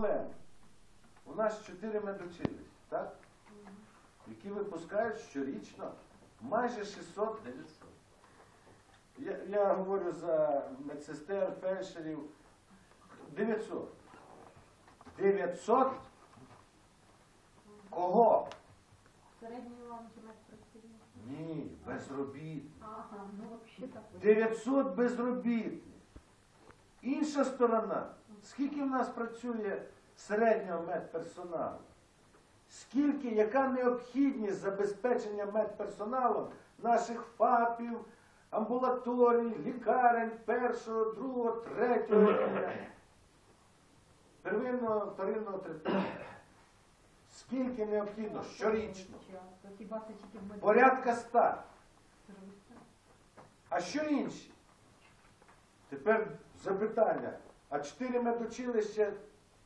проблема. У нас чотири медучилища, так? Які випускають щорічно майже 600 900. Я, я говорю за медсестер, фельдшерів. 900. 900 кого? Середній вам? Ні, безробітних. Ага, ну взагалі так. 900 безробітних. Інша сторона. Скільки в нас працює середнього медперсоналу? Скільки, яка необхідність забезпечення медперсоналом наших ФАПів, амбулаторій, лікарень першого, другого, третього рівня, первинного, вторинного, третього. Скільки необхідно щорічно? Порядка ста. А що інші? Тепер запитання. А чотири медучилища,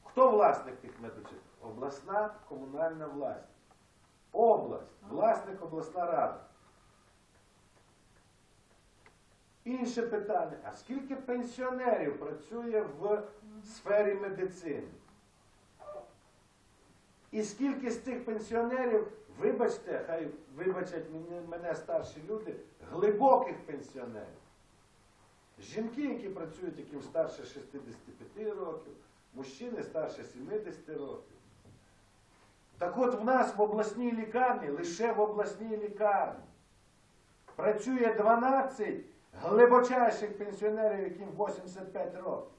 хто власник тих медучилищ? Обласна комунальна власть. Область, власник обласна рада. Інше питання. А скільки пенсіонерів працює в сфері медицини? І скільки з цих пенсіонерів, вибачте, хай вибачать мене, старші люди, глибоких пенсіонерів. Жінки, які працюють, яким старше 65 років, мужчини старше 70 років. Так от в нас в обласній лікарні, лише в обласній лікарні, працює 12 глибочайших пенсіонерів, яким 85 років,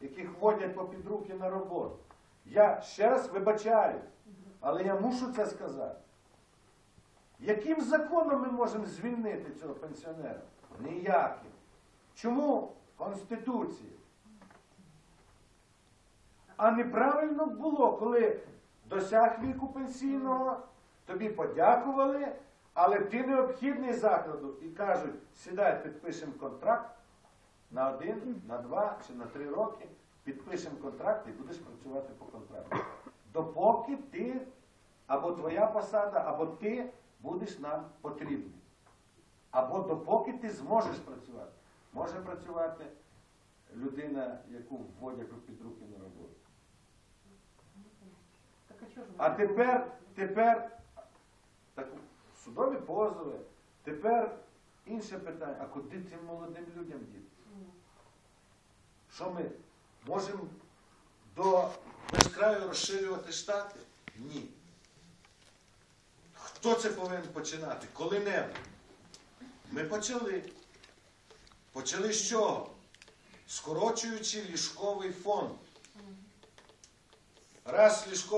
яких водять по під руки на роботу. Я ще раз вибачаюсь, але я мушу це сказати. Яким законом ми можемо звільнити цього пенсіонера? Ніяким. Чому Конституція? А неправильно було, коли досяг віку пенсійного, тобі подякували, але ти необхідний закладу і кажуть, сідай, підпишемо контракт на один, на два чи на три роки, підпишемо контракт і будеш працювати по контракту. Допоки ти або твоя посада, або ти будеш нам потрібний. Або допоки ти зможеш працювати. Може працювати людина, яку вводять під руки на роботу. А тепер, тепер так, судові позови, тепер інше питання, а куди цим молодим людям діти? Що ми можемо до безкраю розширювати штати? Ні. Хто це повинен починати? Коли-небудь. Ми почали. Почали з чого? Скорочуючи ліжковий фонд. Раз ліжковий